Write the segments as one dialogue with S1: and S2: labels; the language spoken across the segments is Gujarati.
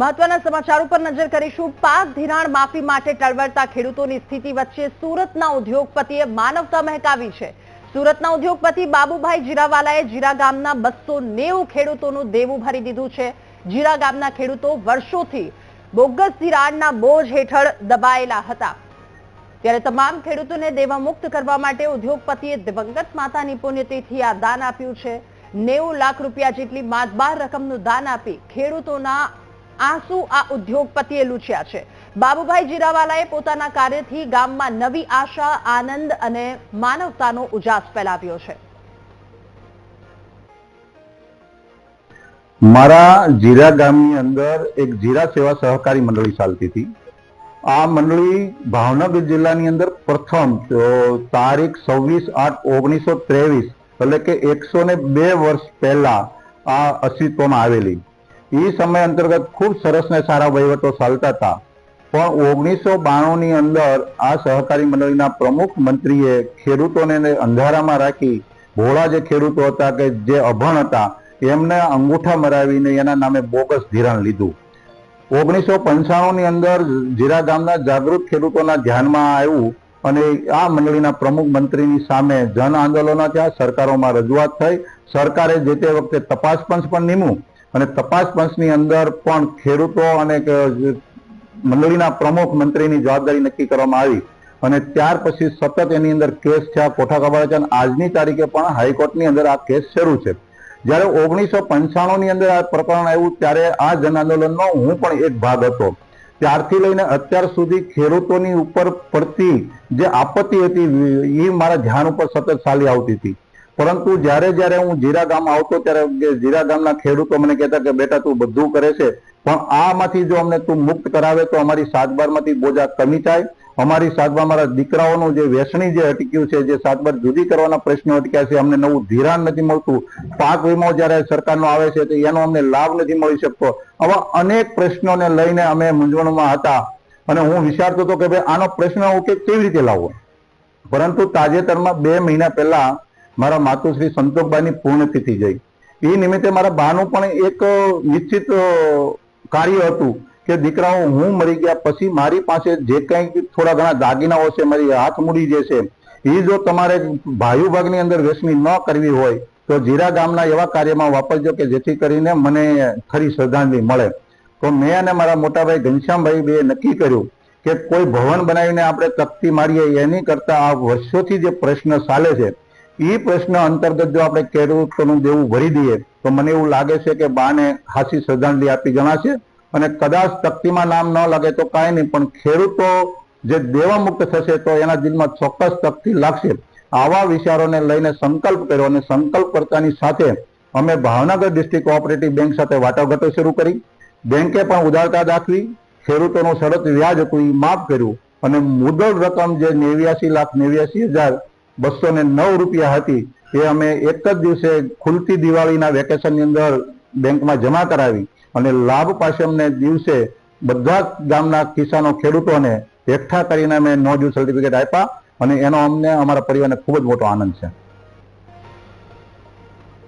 S1: મહત્વના સમાચાર ઉપર નજર કરીશું. પાક ધિરાણ માફી માટે ટળવળતા ખેડૂતોની સ્થિતિ વચ્ચે સુરતના ઉદ્યોગપતિએ માનવતા મહેકાવી છે. સુરતના ઉદ્યોગપતિ બાબુભાઈ જીરાવાલાએ જીરા ગામના બસો નેવું ખેડૂતોનું દેવું ભરી દીધું છે. જીરા ગામના ખેડૂતો વર્ષોથી બોગસ ધિરાણના બોજ હેઠળ દબાયેલા હતા. ત્યારે તમામ ખેડૂતોને દેવામુક્ત કરવા માટે ઉદ્યોગપતિએ દિવંગત માતાની પુણ્યતિથિ આ દાન આપ્યું છે. નેવું લાખ રૂપિયા જેટલી માતબાર રકમનું દાન આપી ખેડૂતોના આંસુ આ ઉદ્યોગપતિએ લૂછ્યા છે. બાબુભાઈ જીરાવાલાએ પોતાના કાર્યથી ગામમાં નવી આશા, આનંદ અને માનવતાનો ઉજાસ ફેલાવ્યો છે.
S2: મારા જીરા ગામની અંદર એક જીરા સેવા સહકારી મંડળી ચાલતી હતી. આ મંડળી ભાવનગર જિલ્લાની અંદર પ્રથમ તારીખ છવ્વીસ આઠ ઓગણીસો ત્રેવીસ એટલે કે એકસો ને બે વર્ષ પહેલા આ અસ્તિત્વમાં આવેલી. એ સમય અંતર્ગત ખૂબ સરસ ને સારા વહીવટો ચાલતા હતા. પણ ઓગણીસો બાણું ની અંદર આ સહકારી મંડળીના પ્રમુખ મંત્રીએ ખેડૂતોને અંધારામાં રાખી, ભોળા જે ખેડૂતો હતા કે જે અભણ હતા, એમને અંગૂઠા મરાવીને એના નામે બોગસ ધિરાણ લીધું. ઓગણીસો પંચાણું ની અંદર જીરા ગામના જાગૃત ખેડૂતોના ધ્યાનમાં આવ્યું અને આ મંડળીના પ્રમુખ મંત્રીની સામે જન આંદોલનો થયા સરકારોમાં રજૂઆત થઈ. સરકારે જે તે વખતે તપાસ પંચ પણ નીમું. અને તપાસ પંચની અંદર પણ ખેડૂતો અને મંડળીના પ્રમુખ મંત્રીની જવાબદારી નક્કી કરવામાં આવી. અને ત્યાર પછી સતત એની અંદર કેસ છે કોઠા કબાડા છે અને આજની તારીખે પણ હાઈકોર્ટની અંદર આ કેસ શરૂ છે. જ્યારે ઓગણીસો પંચાણું ની અંદર આ પ્રકરણ આવ્યું, ત્યારે આ જન આંદોલનનો હું પણ એક ભાગ હતો. ત્યારથી લઈને અત્યાર સુધી ખેડૂતોની ઉપર પડતી જે આપત્તિ હતી એ મારા ધ્યાન ઉપર સતત ચાલી આવતી હતી. પરંતુ જ્યારે જ્યારે હું જીરા ગામ આવતો ત્યારે કે જીરા ગામના ખેડૂતો મને કહેતા કે બેટા તું બધું કરે છે, પણ આમાંથી જો અમને તું મુક્ત કરાવે તો અમારી સાતબારમાંથી બોજા કમી થાય. અમારી સાતબાર મારા દીકરાઓનું જે વેસણી જે અટક્યું છે, જે સાતબાર જુદી કરવાના પ્રશ્નો અટક્યા છે, અમને નવું ધિરાણ નથી મળતું. પાક વીમો જ્યારે સરકારનો આવે છે, તો એનો અમને લાભ નથી મળી શકતો. આવા અનેક પ્રશ્નોને લઈને અમે મૂંઝવણમાં હતા. અને હું વિચારતો હતો કે ભાઈ આનો પ્રશ્ન ઉકેલ કેવી રીતે લાવવો? પરંતુ તાજેતરમાં બે મહિના પહેલા મારા માતુશ્રી સંતોષબાઈની પૂર્ણતિથિ ગઈ એ નિમિત્તે મારા બાનું પણ એક નિશ્ચિત કાર્ય હતું કે દીકરાઓ, હું મરી ગયા પછી મારી પાસે જે કંઈ થોડા ઘણા દાગીનાઓ છે, મારી હાથ મૂડી જે છે, એ જો તમારે ભાયુ ભાગની અંદર વેચણી ન કરવી હોય, તો જીરા ગામના એવા કાર્યમાં વાપરજો કે જેથી કરીને મને ખરી શ્રદ્ધાંજલિ મળે. તો મેં અને મારા મોટાભાઈ ઘનશ્યામભાઈ બે નક્કી કર્યું કે કોઈ ભવન બનાવીને આપણે તકતી મારીએ, એની કરતા આ વર્ષોથી જે પ્રશ્ન ચાલે છે એ પ્રશ્ન અંતર્ગત જો આપણે ખેડૂતોનું દેવું ભરી દઈએ, તો મને એવું લાગે છે કે બાને ખાસી શ્રદ્ધાંજલિ આપી જણાશે. અને કદાચ તકતીમાં નામ ન લાગે તો કાંઈ નહીં, પણ ખેડૂતો જે દેવામુક્ત થશે તો એના દિલમાં ચોક્કસ તકતી લાગશે. આવા વિચારોને લઈને સંકલ્પ કર્યો અને સંકલ્પ કરતાની સાથે અમે ભાવનગર ડિસ્ટ્રિક્ટ કોઓપરેટિવ બેંક સાથે વાટાઘાટો શરૂ કરી. બેંકે પણ ઉદારતા દાખવી, ખેડૂતોનું શરત વ્યાજ હતું એ માફ કર્યું. અને મુદલ રકમ જે નેવ્યાસી લાખ નેવ્યાસી હજાર બસો ને નવ રૂપિયા હતી. એ અમે એક જ દિવસે ખુલતી દિવાળીના વેકેશનની અંદર બેંકમાં જમા કરાવી અને લાભ પાછળને દિવસે બધા ગામના કિસાનો ખેડૂતોને એકઠા કરીને અમે નો સર્ટિફિકેટ આપ્યા અને એનો અમને અમારા પરિવારને ખૂબ જ મોટો આનંદ છે.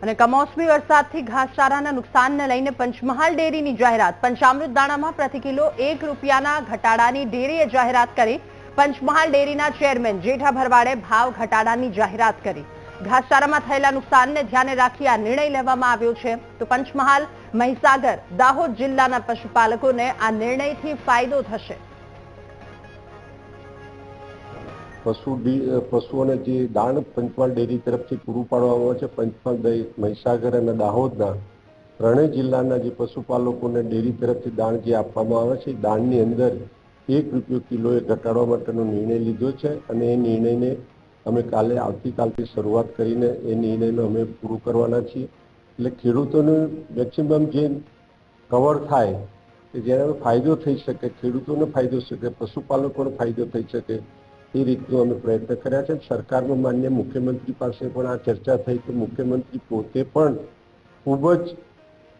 S1: અને કમોસમી વરસાદથી ઘાસચારાના નુકસાનને લઈને પંચમહાલ ડેરીની જાહેરાત. પંચામૃત દાણામાં પ્રતિ કિલો એક રૂપિયાના ઘટાડાની ડેરીએ જાહેરાત કરી. પંચમહાલ ડેરીના ચેરમેન જેઠા ભરવાડે ભાવ ઘટાડાની જાહેરાત કરી. ઘાસચારામાં થયેલા નુકસાનને ધ્યાને રાખી આ નિર્ણય લેવામાં આવ્યો છે. તો પંચમહાલ, મહીસાગર, દાહોદ જિલ્લાના પશુપાલકોને આ નિર્ણયથી ફાયદો થશે.
S3: પશુ પશુઓને જે દાણ પંચમહાલ ડેરી તરફથી પૂરું પાડવામાં આવે છે. પંચમહાલ મહીસાગર અને દાહોદના ત્રણેય જિલ્લાના જે પશુપાલકોને ડેરી તરફથી દાણ જે આપવામાં આવે છે દાણની અંદર એક રૂપિયો કિલોએ ઘટાડવા માટેનો નિર્ણય લીધો છે અને એ નિર્ણયને અમે કાલે આવતીકાલથી શરૂઆત કરીને એ નિર્ણયને અમે પૂરું કરવાના છીએ. એટલે ખેડૂતોને મેક્સિમમ જે કવર થાય, કે જેનાનો ફાયદો થઈ શકે, ખેડૂતોને ફાયદો શકે, પશુપાલકોને ફાયદો થઈ શકે, એ રીતનો અમે પ્રયત્ન કર્યા છે. સરકારનો માન્ય મુખ્યમંત્રી પાસે પણ આ ચર્ચા થઈ કે મુખ્યમંત્રી પોતે પણ ખૂબ જ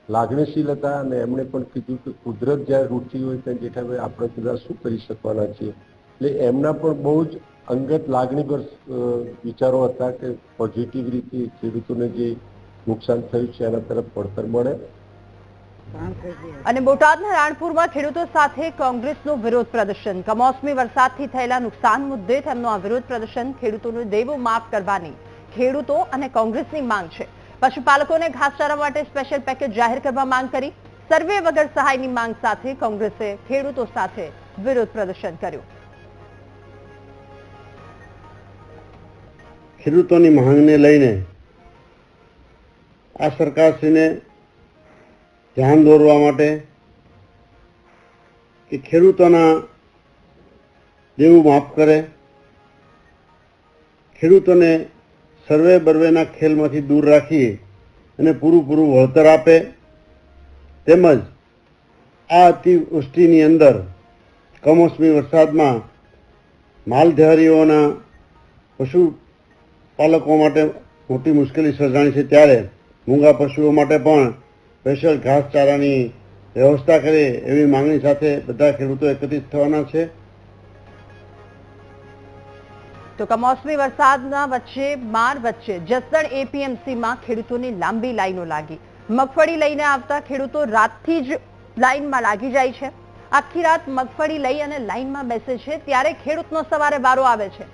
S3: લાગણીશીલ હતા અને એમણે પણ કીધું કે કુદરત જ્યારે રૂઠી હોય ત્યાં જેઠાભાઈ આપણે બધા શું કરી શકવાના છીએ? એટલે એમના પણ બહુ જ અંગત લાગણીભર વિચારો હતા કે પોઝિટિવ રીતે ખેડૂતોને જે નુકસાન થયું છે એના તરફ પડતર મળે.
S1: અને બોટાદના રાણપુરમાં ખેડૂતો સાથે કોંગ્રેસનું વિરોધ પ્રદર્શન. કમોસમી વરસાદથી થયેલા નુકસાન મુદ્દે તેમનું આ વિરોધ પ્રદર્શન ખેડૂતોનું દેવું માફ કરવાની. ખેડૂતો અને કોંગ્રેસની માંગ છે. પશુપાલકોને ઘાસચારા માટે સ્પેશિયલ પેકેજ જાહેર કરવા માંગ કરી. સર્વે વગર સહાયની માંગ સાથે કોંગ્રેસે ખેડૂતો સાથે વિરોધ પ્રદર્શન કર્યું.
S4: ખેડૂતોની માંગને લઈને આ સરકારશ્રીને ધ્યાન દોરવા માટે કે ખેડૂતોના દેવું માફ કરે. ખેડૂતોને સર્વે બર્વેના ખેલમાંથી દૂર રાખી અને પૂરું પૂરું વળતર આપે. તેમજ આ અતિવૃષ્ટિની અંદર કમોસમી વરસાદમાં માલધારીઓના પશુપાલકો માટે મોટી મુશ્કેલી સર્જાણી છે. ત્યારે મૂંગા પશુઓ માટે પણ સ્પેશિયલ ઘાસચારાની વ્યવસ્થા કરે એવી માંગણી સાથે બધા ખેડૂતો એકત્રિત થવાના છે.
S1: તો કમોસમી વરસાદના વચ્ચે માર વચ્ચે જસદણ એપીએમસીમાં ખેડૂતોની લાંબી લાઈનો લાગી. મગફળી લઈને આવતા ખેડૂતો રાતથી જ લાઈનમાં લાગી જાય છે. આખી રાત મગફળી લઈ અને લાઈનમાં બેસે છે ત્યારે ખેડૂતનો સવારે વારો આવે છે.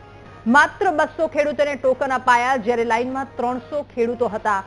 S1: માત્ર બસો ખેડૂતોને ટોકન અપાયા જ્યારે લાઈનમાં ત્રણસો ખેડૂતો હતા.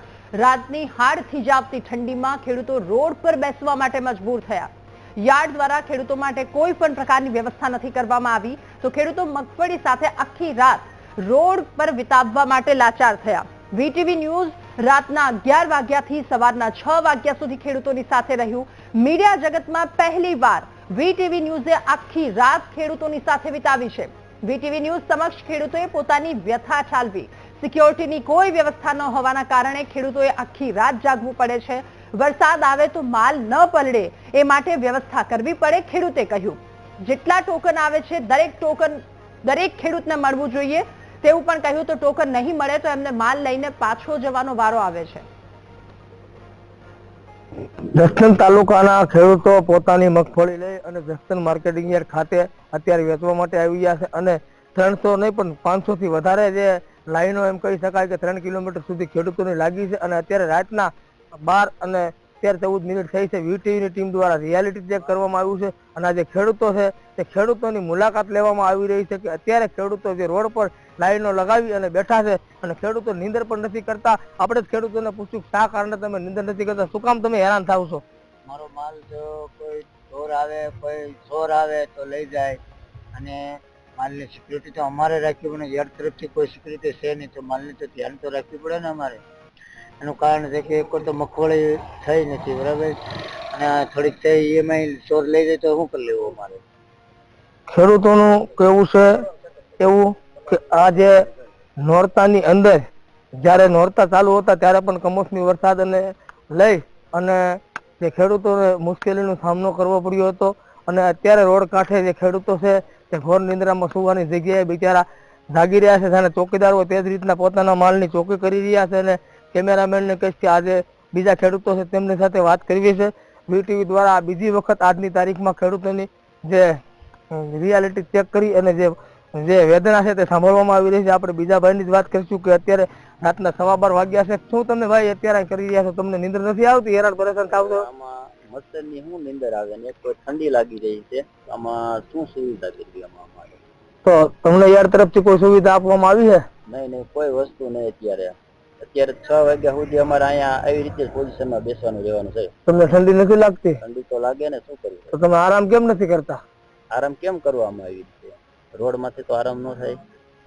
S1: રાતની હાડ થીજાવતી ઠંડીમાં ખેડૂતો રોડ પર બેસવા માટે મજબૂર થયા. યાર્ડ દ્વારા ખેડૂતો માટે કોઈ પણ પ્રકારની વ્યવસ્થા નથી કરવામાં આવી. તો ખેડૂતો મગફળી સાથે આખી રાત રોડ પર વિતાવવા માટે લાચાર થયા. વીટીવી ન્યૂઝ રાતના અગિયાર વાગ્યાથી સવારના છ વાગ્યા સુધી ખેડૂતોની સાથે રહ્યું. મીડિયા જગતમાં પહેલી વાર વીટીવી ન્યૂઝે આખી રાત ખેડૂતોની સાથે વિતાવી છે. વીટીવી ન્યૂઝ સમક્ષ ખેડૂતોએ પોતાની વ્યથા ઠાલવી સિક્યોરિટીની કોઈ વ્યવસ્થા ન હોવાના કારણે ખેડૂતોએ આખી રાત જાગવું પડે છે. વરસાદ આવે તો માલ ન પલળે, એ માટે વ્યવસ્થા કરવી પડે, ખેડૂતે કહ્યું. જેટલા ટોકન આવે છે, દરેક ટોકન દરેક ખેડૂતને મળવું જોઈએ. તેવું પણ કહ્યું તો ટોકન નહીં મળે તો એમને માલ લઈને પાછો જવાનો વારો આવે છે.
S5: જસદણ તાલુકાના ખેડૂતો પોતાની મગફળી લઈ અને જસદણ માર્કેટિંગ યાર્ડ ખાતે અત્યારે વેચવા માટે આવી ગયા છે અને ત્રણસો નહીં પણ પાંચસો થી વધારે જે લાઈનો એમ કહી શકાય કે ત્રણ કિલોમીટર સુધી ખેડૂતોની લાગી છે અને અત્યારે રાતના બાર અને તેર ચૌદ મિનિટ થઈ છે. વીટીવીની ટીમ દ્વારા રિયાલિટી ચેક કરવામાં આવ્યું છે અને આ ખેડૂતો છે તે ખેડૂતોની મુલાકાત લેવામાં આવી રહી છે કે અત્યારે ખેડૂતો જે રોડ પર લાઈનો લગાવી અને બેઠા છે અને ખેડૂતો નીંદર પણ નથી કરતા. આપણે જ ખેડૂતોને પૂછ્યું શા કારણે તમે નીંદર નથી કરતા? શું કામ તમે હેરાન થાવ છો?
S6: મારો માલ જો કોઈ ચોર આવે, કોઈ ચોર આવે તો લઈ જાય. અને માલની સિક્યુરિટી તો અમારે રાખવી પડે. યાર તરફથી કોઈ સિક્યુરિટી છે નહીં તો માલની તો ધ્યાન તો રાખવી પડે ને અમારે. એનું કારણ છે કે એક તો મગફળી થઈ નથી, બરાબર? અને થોડીક થઈ ઈએમઆઈ ચોર લઈ જાય તો શું કરી લેવું અમારે?
S5: ખેડૂતોનું કેવું છે, એવું કે આ જે નોરતાની અંદર જ્યારે નોરતા ચાલુ હતા, ત્યારે પણ કમોસમી વરસાદ અને લઈ અને જે ખેડૂતોને મુશ્કેલીનો સામનો કરવો પડ્યો હતો. અને અત્યારે રોડ કાંઠે જે ખેડૂતો છે, તે ઘોર નિંદ્રામાં સુવાની જગ્યાએ બિચારા જાગી રહ્યા છે, જાણે ચોકીદારો તે જ રીતના પોતાના માલની ચોકી કરી રહ્યા છે અને કેમેરામેનને કહીશ કે આજે બીજા ખેડૂતો છે તેમની સાથે વાત કરવી છે. વીટીવી દ્વારા બીજી વખત આજની તારીખમાં ખેડૂતોની જે રિયાલિટી ચેક કરી અને જે જે વેદના છે તે સાંભળવામાં આવી રહી છે. આપણે બીજા ભાઈની જ વાત કરીશું કે અત્યારે રાતના સવા બાર વાગ્યા છે. શું તમે ભાઈ અત્યારે કરી રહ્યા છો? તમને નીંદર નથી આવતી? હેરાન પરેશાન થાવ છો?
S6: મચ્છરની શું નીંદર આવે ને? એક કોઈ ઠંડી લાગી રહી છે. આમાં શું સુવિધા કરી આમાં
S5: તો તમને યાર તરફથી કોઈ સુવિધા આપવામાં આવી છે?
S6: નહીં નહીં કોઈ વસ્તુ નહીં અત્યારે. અત્યારે છ વાગ્યા સુધી અમારે અહીંયા આવી રીતે પોઝિશનમાં બેસવાનું રહેવાનું છે.
S5: તમને ઠંડી નથી લાગતી?
S6: ઠંડી તો લાગે ને શું કરવું
S5: તો તમે આરામ કેમ નથી કરતા?
S6: આરામ કેમ કરવામાં આવી રીતે? રોડમાંથી તો આરામ ન થાય.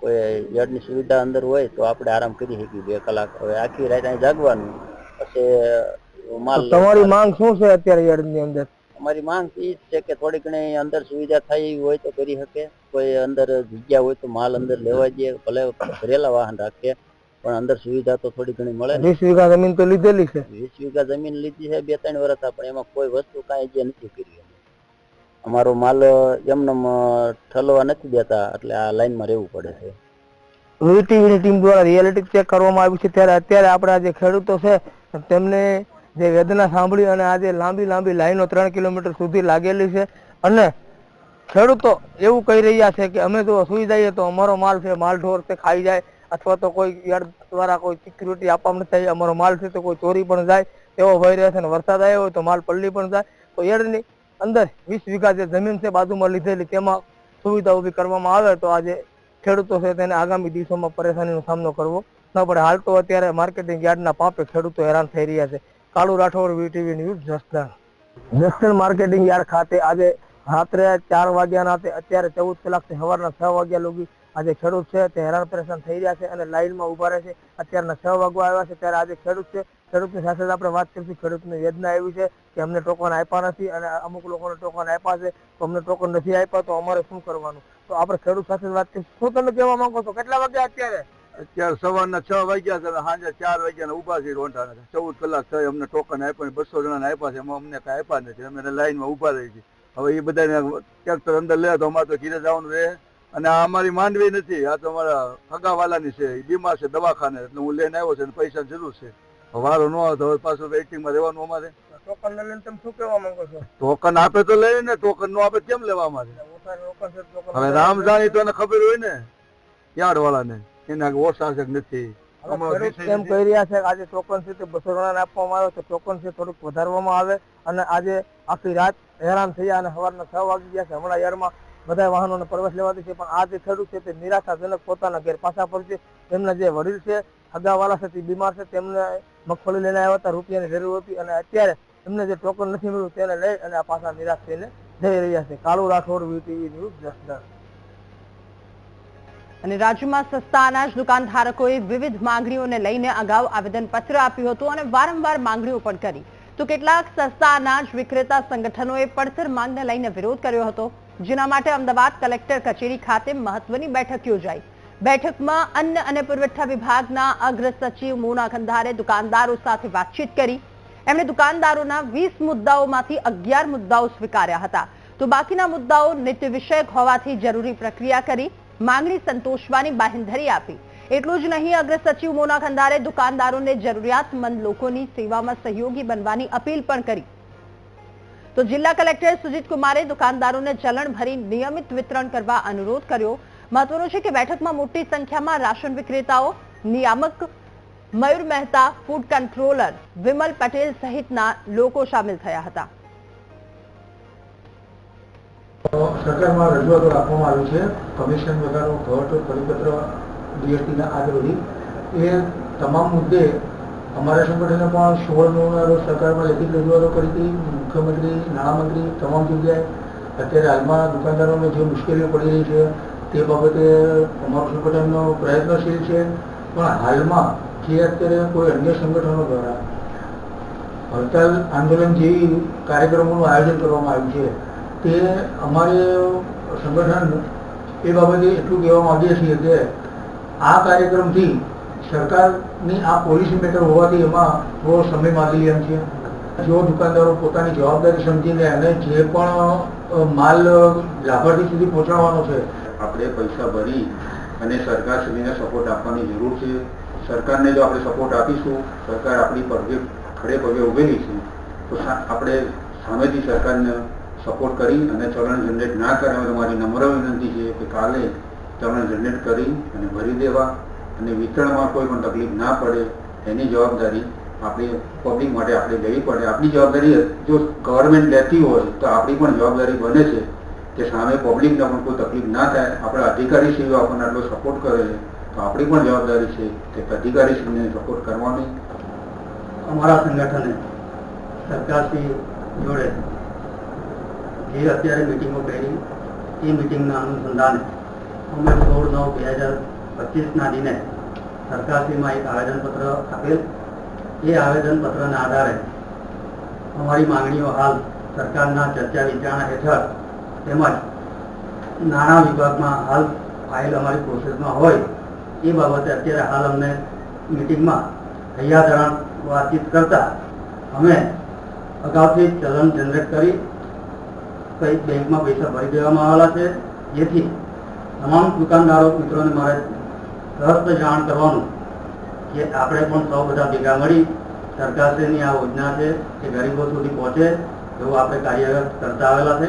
S6: કોઈ યાર્ડની સુવિધા અંદર હોય તો આપણે આરામ કરી શકીએ બે કલાક. હવે આખી રાત અહીં જાગવાનું. પછી માલ
S5: તમારી માંગ શું છે અત્યારે યાર્ડની અંદર?
S6: અમારી માંગ એ જ છે કે થોડી ઘણી અંદર સુવિધા થાય એવી હોય તો કરી શકે. કોઈ અંદર જગ્યા હોય તો માલ અંદર લેવા દે ભલે ભરેલા વાહન રાખે પણ અંદર સુવિધા તો થોડી ઘણી મળે
S5: વીસ વીઘા જમીન તો લીધેલી છે.
S6: વીસ વીઘા જમીન લીધી છે બે ત્રણ વર્ષ પણ એમાં કોઈ વસ્તુ કાંઈ જે નથી કરી અમારો માલ એમને ઠલવા નથી દેતા એટલે આ લાઈનમાં રહેવું પડે છે.
S5: વીટીવીની ટીમ દ્વારા રિયાલિટી ચેક કરવામાં આવી છે. ત્યારે અત્યારે આપણા જે ખેડૂતો છે તેમને જે વેદના સાંભળી અને આજે લાંબી લાંબી લાઈનો ત્રણ કિલોમીટર સુધી લાગેલી છે. અને ખેડૂતો એવું કહી રહ્યા છે કે અમે જો સુઈ જઈએ તો અમારો માલ છે માલ ઢોર છે ખાઈ જાય. અથવા તો કોઈ યાર્ડ દ્વારા કોઈ સિક્યુરિટી આપવામાં નથી અમારો માલ છે તો કોઈ ચોરી પણ જાય એવો ભય રહે છે અને વરસાદ આવ્યો હોય તો માલ પલળી પણ જાય. તો યાર્ડની અંદર વીસ વીઘા જે જમીન છે બાજુમાં લીધેલી, તેમાં સુવિધા ઊભી કરવામાં આવે તો આજે ખેડૂતો છે તેને આગામી દિવસોમાં પરેશાનીનો સામનો કરવો. ન પડે. હાલ તો અત્યારે માર્કેટિંગ યાર્ડના પાપે ખેડૂતો હેરાન થઈ રહ્યા છે. Kalu Rathod, VTV news, Jasdan. Jasdan marketing yard ખાતે આજે રાત્રે ચાર વાગ્યાના તે અત્યારે ચૌદ કલાકથી સવારના છ વાગ્યા લગી આજે ખેડૂત છે, તે હેરાન પરેશાન થઈ રહ્યા છે અને લાઇનમાં ઊભા રહે છે. અત્યારના છ વાગવા આવ્યા છે, ત્યારે આજે ખેડૂત છે. ખેડૂતની સાથે જ આપણે વાત કરીશું. ખેડૂતની વેદના એવી છે કે અમને ટોકન આપ્યા નથી અને અમુક લોકોને ટોકન આપ્યા છે. તો અમને ટોકન નથી આપ્યા, તો અમારે શું કરવાનું? તો આપણે ખેડૂત સાથે વાત કરીશું. શું તમે કહેવા માંગો છો? કેટલા વાગ્યા અત્યારે?
S7: અત્યારે સવારના છ વાગ્યા છે સાંજે ચાર વાગ્યા ઊભા છે રોંઢાને ચૌદ કલાક થઈ અમને ટોકન આપ્યા બસો જણાને આપ્યા છે. એમાં અમને કાંઈ આપ્યા નથી. અમે લાઈનમાં ઊભા રહી છે હવે એ બધાને ટ્રેક્ટર અંદર લે, તો અમારે તો ઘીરે જવાનું રહે. અને આ અમારી માંડવી નથી આ તો અમારા ફગાવાલાની છે એ બીમાર છે દવાખાને એટલે હું લઈને આવ્યો છે અને પૈસા જરૂર છે. વારો ન આવે તો પાછું વેઇટિંગમાં રહેવાનું અમારે.
S5: ટોકન ને લઈને તમે શું કહેવા માંગો છો?
S7: ટોકન આપે તો લઈએ ને ટોકન નો આપે કેમ લેવા અમારે? હવે રામ જાણી તો એને ખબર હોય ને યાર્ડ વાળાને એના ઓછા છે નથી?
S5: એમ કહી રહ્યા છે કે આજે ટોકન છે તે બસો જણાને આપવામાં આવે તો ટોકન છે થોડુંક વધારવામાં આવે. અને આજે આખી રાત હેરાન થયા અને સવારના છ વાગી ગયા છે. હમણાં યારમાં બધા વાહનોને પ્રવેશ લેવાથી છે, પણ આ જે ખેડૂત છે તે નિરાશાજનક પોતાના ઘેર પાછા ફરશે તેમના જે વડીલ છે હગાવાલા છે બીમાર છે, તેમને મગફળી લઈને આવ્યા હતા, રૂપિયાની જરૂર હતી અને અત્યારે એમને જે ટોકન નથી મળ્યું તેને લઈ અને આ પાછા નિરાશ થઈને જઈ રહ્યા છે. Kalu Rathod VTV news Jasdan.
S1: અને રાજ્યમાં સસ્તા અનાજ દુકાનધારકોએ વિવિધ માંગણીઓને લઈને અગાઉ આવેદનપત્ર આપ્યું હતું અને વારંવાર માંગણીઓ પણ કરી. તો કેટલાક સસ્તા અનાજ વિક્રેતા સંગઠનોએ પડતર માંગને લઈને વિરોધ કર્યો હતો? જેના માટે અમદાવાદ કલેક્ટર કચેરી ખાતે મહત્વની બેઠક યોજાઈ. બેઠકમાં અન્ન અને પુરવઠા વિભાગના અગ્ર સચિવ મોના ખંધારે દુકાનદારો સાથે વાતચીત કરી. એમણે દુકાનદારોના વીસ મુદ્દાઓમાંથી અગિયાર મુદ્દાઓ સ્વીકાર્યા હતા. તો બાકીના મુદ્દાઓ નિત્ય વિષયક હોવાથી જરૂરી પ્રક્રિયા કરી માંગણી સંતોષવાની બાહેંધરી આપી. એટલું જ નહીં અગ્ર સચિવ મોના ખંધારે દુકાનદારોને જરૂરિયાતમંદ લોકોની સેવામાં સહયોગી બનવાની અપીલ પણ કરી. તો જિલ્લા કલેક્ટર સુજીત કુમારે દુકાનદારોને ચલણ ભરી નિયમિત વિતરણ કરવા અનુરોધ કર્યો. મહત્વનું છે કે બેઠકમાં મોટી સંખ્યામાં રાશન વિક્રેતાઓ, નિયામક મયુર મહેતા ફૂડ કંટ્રોલર વિમલ પટેલ સહિતના લોકો સામેલ થયા હતા.
S8: સરકારમાં રજૂઆતો રાખવામાં આવી છે. કમિશન વગરનો ઘટ પરિપત્ર ડીએસટીના આગળથી એ તમામ મુદ્દે અમારા સંગઠને પણ સોળ નવના સરકારમાં લેખિત રજૂઆતો કરી હતી. મુખ્યમંત્રી, નાણામંત્રી તમામ જગ્યાએ અત્યારે હાલમાં દુકાનદારોને જે મુશ્કેલીઓ પડી રહી છે તે બાબતે અમારું સંગઠનનો પ્રયત્નશીલ છે. પણ હાલમાં જે અત્યારે કોઈ અન્ય સંગઠનો દ્વારા હડતાલ આંદોલન જેવી કાર્યક્રમોનું આયોજન કરવામાં આવ્યું છે, તે અમારે સંગઠન એ બાબતે એટલું કહેવા માંગીએ છીએ કે આ કાર્યક્રમથી સરકારની આ પોલિસી મેટર હોવાથી એમાં થોડો સમય માંગી એમ છે. જો દુકાનદારો પોતાની જવાબદારી સમજીને અને જે પણ માલ લાભાર્થી સુધી પહોંચાડવાનો છે,
S2: આપણે પૈસા ભરી અને સરકાર સુધીને સપોર્ટ આપવાની જરૂર છે. સરકારને જો આપણે સપોર્ટ આપીશું, સરકાર આપણી પગે, ખડે પગે ઉભેલી છે તો આપણે સામેથી સરકારને સપોર્ટ કરી અને ચલણ જનરેટ ના કરાવે તો મારી નમ્ર વિનંતી છે કે કાલે ચલણ જનરેટ કરી અને ભરી દેવા. અને વિતરણમાં કોઈ પણ તકલીફ ના પડે, એની જવાબદારી આપણે પબ્લિક માટે આપણે લેવી પડે. આપણી જવાબદારી જો ગવર્મેન્ટ લેતી હોય, તો આપણી પણ જવાબદારી બને છે કે સામે પબ્લિકને પણ કોઈ તકલીફ ના થાય. આપણા અધિકારીશ્રીઓ આપણને આટલો સપોર્ટ કરે છે, તો આપણી પણ જવાબદારી છે કે અધિકારીશ્રીને સપોર્ટ કરવાની.
S8: અમારા સંગઠને સરકારશ્રી જોડે જે અત્યારે મિટિંગો કરી એ મિટિંગના અનુસંધાને અમે સોળ નવ બે હજાર પચીસના દિને સરકારશ્રીમાં એક આવેદનપત્ર આપેલ. એ આવેદનપત્રના આધારે અમારી માંગણીઓ હાલ સરકારના ચર્ચા વિચારણા હેઠળ તેમજ નાણાં વિભાગમાં હાલ ફાઇલ અમારી પ્રોસેસમાં હોય એ બાબતે અત્યારે હાલ અમને મિટિંગમાં હૈયાધારણ વાતચીત કરતા અમે અગાઉથી ચલન જનરેટ કરી કઈ બેંકમાં પૈસા ભરી દેવામાં આવેલા છે. જેથી તમામ દુકાનદારો, મિત્રોને મારે સહસ્ત જાણ કરવાનું કે આપણે પણ સૌ બધા ભેગા મળી સરકારશ્રીની આ યોજના છે કે ગરીબો સુધી પહોંચે એવું આપણે કાર્ય કરતા આવેલા છે.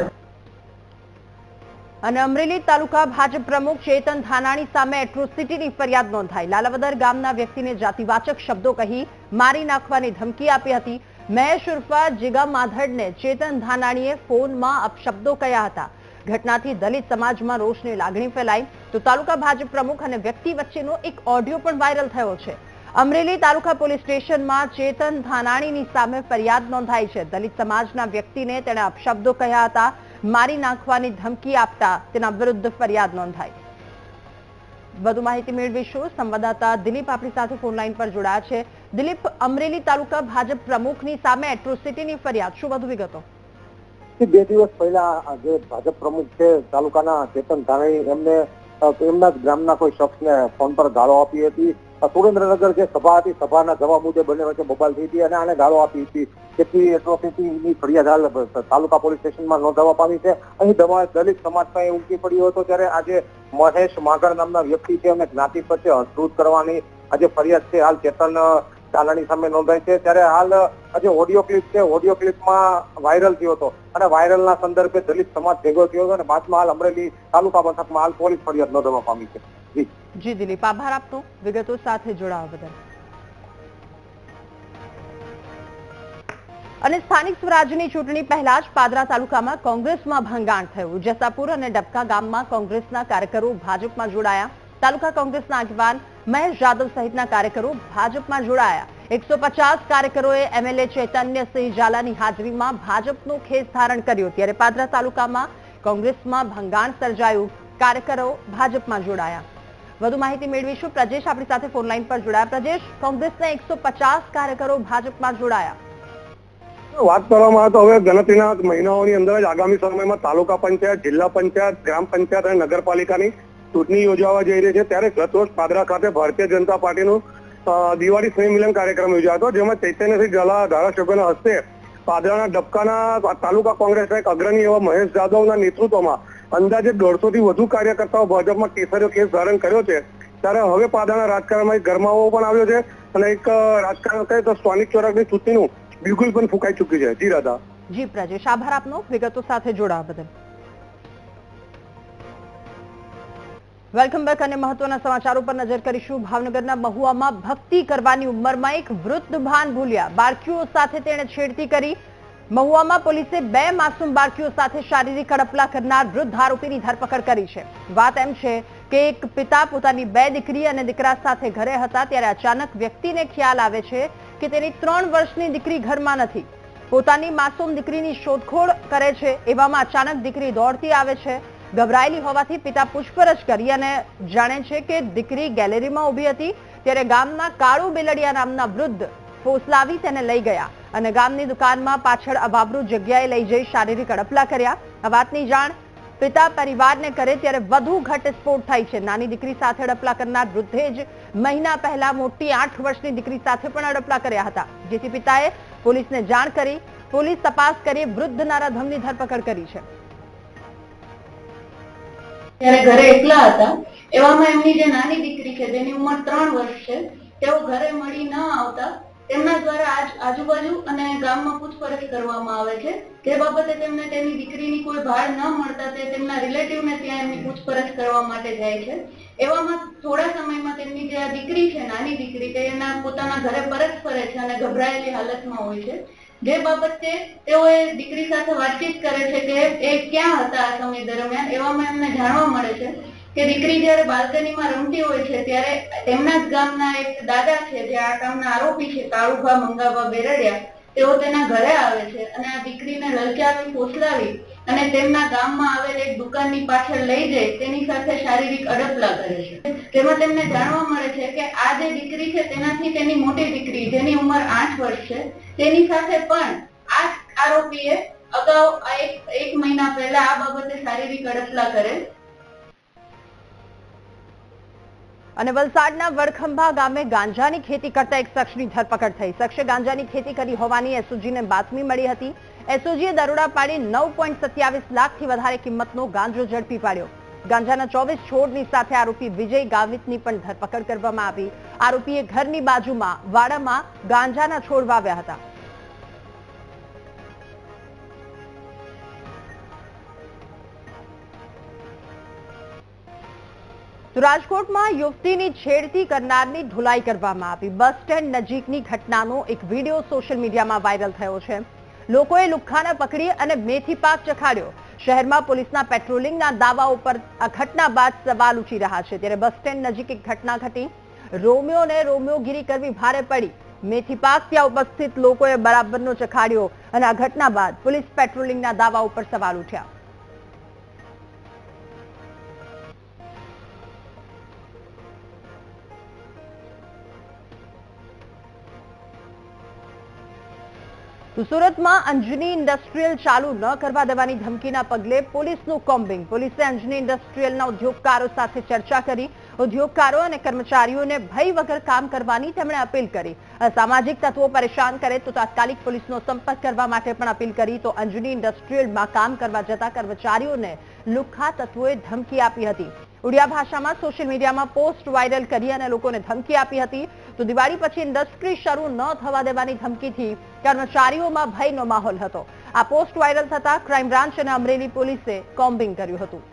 S1: અને અમરેલી તાલુકા ભાજપ પ્રમુખ ચેતન ધાનાણી સામે એટ્રોસિટીની ફરિયાદ નોંધાઈ. લાલાવદર ગામના વ્યક્તિને જાતિવાચક શબ્દો કહી મારી નાખવાની ધમકી આપી હતી. મહેશ ઉર્ફા જીગા માધડને ચેતન ધાનાણીએ ફોનમાં અપશબ્દો કહ્યા હતા. ઘટનાથી દલિત સમાજમાં રોષની લાગણી ફેલાઈ તો તાલુકા ભાજપ પ્રમુખ અને વ્યક્તિ વચ્ચેનો એક ઓડિયો પણ વાયરલ થયો છે. અમરેલી તાલુકા પોલીસ સ્ટેશનમાં ચેતન ધાનાણીની સામે ફરિયાદ નોંધાઈ છે. દલિત સમાજના વ્યક્તિને તેણે અપશબ્દો કહ્યા હતા, મારી નાખવાની ધમકી આપતા તેના વિરુદ્ધ ફરિયાદ નોંધાઈ. વધુ માહિતી મેળવીશું. સંવાદદાતા દિલીપ આપણી સાથે ફોનલાઈન પર જોડાયા છે. દિલીપ, અમરેલી તાલુકા ભાજપ પ્રમુખની સામે એટ્રોસિટીની ફરિયાદ. શું વધુ વિગતો?
S9: બે દિવસ પહેલા જે ભાજપ પ્રમુખ છે, તાલુકાના ચેતન ધાણી એમને એમના ગ્રામના કોઈ શખ્સને ફોન પર ગાળો આપી હતી. સુરેન્દ્રનગર જે સભા હતી, સભાના જવાબ મુદ્દે બંને વચ્ચે બબાલ થઈ હતી અને આને ગાળો આપી હતી. જેથી એટ્રોસિટીની ફરિયાદ હાલ તાલુકા પોલીસ સ્ટેશનમાં નોંધાવવા પામી છે. અહીં દવા દલિત સમાજ પાસે ઉમટી પડ્યો હતો ત્યારે આજે મહેશ માગર નામના વ્યક્તિ છે, એમને જ્ઞાતિ પ્રત્યે હસ્તૃત કરવાની આજે ફરિયાદ છે. હાલ ચેતન ચાલાણી સામે નોંધાઈ છે. ત્યારે હાલ જે ઓડિયો ક્લિપ છે ઓડિયો ક્લિપમાં વાયરલ થયો હતો. અને વાયરલના સંદર્ભે દલિત સમાજ ભેગો થયો હતો અને બાદમાં હાલ અમરેલી તાલુકા મથકમાં હાલ પોલીસ ફરિયાદ નોંધવા પામી છે. જી.
S1: જી, દિલીપ, આભાર આપતો વિગતો સાથે જોડાવા બદલ. અને સ્થાનિક સ્વરાજ્યની ચૂંટણી પહેલા જ પાદરા તાલુકામાં કોંગ્રેસમાં ભંગાણ થયું. જસાપુર અને ડબકા ગામમાં કોંગ્રેસના કાર્યકરો ભાજપમાં જોડાયા. તાલુકા કોંગ્રેસના આગેવાન મહેશ જાદવ સહિતના કાર્યકરો ભાજપમાં જોડાયા. એકસો પચાસ કાર્યકરોએ એમએલએ ચૈતન્યસિંહ ઝાલાની હાજરીમાં ભાજપનો ખેસ ધારણ કર્યો. ત્યારે પાદરા તાલુકામાં કોંગ્રેસમાં ભંગાણ સર્જાયું. કાર્યકરો ભાજપમાં જોડાયા. વધુ માહિતી મેળવીશું. પ્રજેશ આપણી સાથે ફોનલાઈન પર જોડાયા. પ્રજેશ, કોંગ્રેસના એકસો કાર્યકરો ભાજપમાં જોડાયા.
S10: વાત કરવામાં આવે તો હવે ગણતરીના મહિનાઓની અંદર જ આગામી સમયમાં તાલુકા પંચાયત, જિલ્લા પંચાયત, ગ્રામ પંચાયત અને નગરપાલિકાની ચૂંટણી યોજાવા જઈ રહી છે. ત્યારે ગત વર્ષ પાદરા ખાતે ભારતીય જનતા પાર્ટીનો દિવાળી સ્નેહ કાર્યક્રમ યોજાયો હતો, જેમાં ચૈતન્યસિંહ ઝાલા ધારાસભ્યના હસ્તે પાદરાના ડબકાના તાલુકા કોંગ્રેસના એક અગ્રણી એવા મહેશ જાદવના નેતૃત્વમાં અંદાજે દોઢસો થી વધુ કાર્યકર્તાઓ ભાજપમાં કેસરીયો કેસ ધારણ કર્યો છે. ત્યારે હવે પાદરાના રાજકારણમાં એક ગરમાવો પણ આવ્યો છે અને એક રાજકારણ કહે તો સ્થાનિક ચોરકની ચૂંટણીનું બિલકુલ પણ ફૂંકાઈ ચૂકી છે. જી રાધા.
S1: જી, પ્રજેશ, આભાર આપનો. વિગતો સાથે જોડાવા બદલ. વેલકમ બેક અને મહત્વના સમાચારો પર નજર કરીશું. ભાવનગરના મહુવામાં ભક્તિ કરવાની ઉંમરમાં એક વૃદ્ધ ભાન ભૂલ્યા. બાળકીઓ સાથે તેણે છેડતી કરી. મહુવામાં પોલીસે બે માસૂમ બાળકીઓ સાથે શારીરિક હડપલા કરનાર વૃદ્ધ આરોપીની ધરપકડ કરી છે. વાત એમ છે કે એક પિતા પોતાની બે દીકરી અને દીકરા સાથે ઘરે હતા ત્યારે અચાનક વ્યક્તિને ખ્યાલ આવે છે કે તેની ત્રણ વર્ષની દીકરી ઘરમાં નથી. પોતાની માસૂમ દીકરીની શોધખોળ કરે છે એવામાં અચાનક દીકરી દોડતી આવે છે. ગભરાયેલી હોવાથી પિતા પૂછપરછ કરી અને જાણે છે કે દીકરી ગેલેરીમાં ઊભી હતી ત્યારે ગામના કાળુ બેલડિયા નામના વૃદ્ધ ફોસલાવી તેને લઈ ગયા અને ગામની દુકાનમાં પાછળ અભાબરૂ જગ્યાએ લઈ જઈ શારીરિક અડપલા કર્યા. વાતની જાણ પિતા પરિવારને કરે ત્યારે વધુ ઘટસ્ફોટ થાય છે. નાની દીકરી સાથે અડપલા કરનાર વૃદ્ધે જ મહિના પહેલા મોટી આઠ વર્ષની દીકરી સાથે પણ અડપલા કર્યા હતા. જેથી પિતાએ પોલીસને જાણ કરી, પોલીસ તપાસ કરી વૃદ્ધ નારાધમની ધરપકડ કરી છે.
S11: ત્યારે ઘરે એકલા હતા. એવામાં એમની જે નાની દીકરી છે, જેની ઉંમર ત્રણ વર્ષ છે, તેઓ ઘરે મળી ન આવતા. તેમના દ્વારા આજ આજુબાજુ અને ગામમાં પૂછપરછ કરવામાં આવે છે. જે બાબતે તેમને તેની દીકરીની કોઈ ભાળ ન મળતા તે તેમના રિલેટિવને ત્યાં એમની પૂછપરછ કરવા માટે જાય છે. એવામાં થોડા સમયમાં તેમની જે આ દીકરી છે, નાની દીકરી, તે એના પોતાના ઘરે પરત ફરે છે અને ગભરાયેલી હાલતમાં હોય છે. જે બાબતે તેઓએ દીકરી સાથે વાતચીત કરે છે કે એ ક્યાં હતા આ સમય દરમિયાન, એવામાં એમને જાણવા મળે છે કે દીકરી જ્યારે બાલ્કનીમાં રમતી હોય છે, ત્યારે તેમના જ ગામના એક દાદા છે, જે આ કામના આરોપી છે, કાળુભા મંગાભા બેરડિયા. તેઓ તેના ઘરે આવે છે અને આ દીકરીને લલચાવી ફોસલાવી અને તેમના ગામમાં આવેલ એક દુકાનની પાછળ લઈ જઈ તેની સાથે શારીરિક અડપલા કરે છે. તેમાં તેમને જાણવા મળે છે કે આ જે દીકરી છે, તેનાથી તેની મોટી દીકરી, જેની ઉંમર આઠ વર્ષ છે, તેની સાથે પણ આ આરોપીએ અગાઉ એક મહિના પહેલા આ બાબતે શારીરિક અડપલા કરેલ
S1: અને વલસાડના વડખંભા ગામે ગાંજાની ખેતી કરતા એક શખ્સની ધરપકડ થઈ. શખ્સે ગાંજાની ખેતી કરી હોવાની એસઓજીને બાતમી મળી હતી. એસઓજીએ દરોડા પાડી નવ પોઈન્ટ સત્યાવીસ લાખથી વધારે કિંમતનો ગાંજો ઝડપી પાડ્યો. ગાંજાના ચોવીસ છોડની સાથે આરોપી વિજય ગાવિતની પણ ધરપકડ કરવામાં આવી. આરોપીએ ઘરની બાજુમાં, વાડામાં ગાંજાના છોડ વાવ્યા હતા. તો રાજકોટમાં યુવતીની છેડતી કરનારની ધુલાઈ કરવામાં આવી. બસ સ્ટેન્ડ નજીકની ઘટનાનો એક વીડિયો સોશિયલ મીડિયામાં વાયરલ થયો છે. લોકોએ લુખ્ખાને પકડી અને મેથી પાક ચખાડ્યો. શહેરમાં પોલીસના પેટ્રોલિંગના દાવા ઉપર આ ઘટના બાદ સવાલ ઉઠી રહ્યા છે. ત્યારે બસ સ્ટેન્ડ નજીક એક ઘટના ઘટી. રોમિયોને રોમિયોગીરી કરવી ભારે પડી. મેથી પાક ત્યાં ઉપસ્થિત લોકોએ બરાબરનો ચખાડ્યો અને આ ઘટના બાદ પોલીસ પેટ્રોલિંગના દાવા ઉપર સવાલ ઉઠ્યા. તો સુરતમાં અંજની ઇન્ડસ્ટ્રીયલ ચાલુ ન કરવા દેવાની ધમકીના પગલે પોલીસનું કોમ્બિંગ. પોલીસે અંજની ઇન્ડસ્ટ્રીયલના ઉદ્યોગકારો સાથે ચર્ચા કરી. ઉદ્યોગકારો અને કર્મચારીઓને ભય વગર કામ કરવાની તેમણે અપીલ કરી. સામાજિક તત્વો પરેશાન કરે તો તાત્કાલિક પોલીસનો સંપર્ક કરવા માટે પણ અપીલ કરી. તો અંજની ઇન્ડસ્ટ્રીયલમાં કામ કરવા જતા કર્મચારીઓને લુખ્ખા તત્વોએ ધમકી આપી હતી. ઉડિયા ભાષામાં સોશિયલ મીડિયામાં પોસ્ટ વાયરલ કરી અને લોકોને ધમકી આપી હતી. તો દિવાળી પછી ઇન્ડસ્ટ્રી શરૂ ન થવા દેવાની ધમકીથી કર્મચારીઓમાં ભયનો માહોલ હતો. આ પોસ્ટ વાયરલ થતા ક્રાઇમ બ્રાન્ચ અને અમરેલી પોલીસે કોમ્બિંગ કર્યું હતું.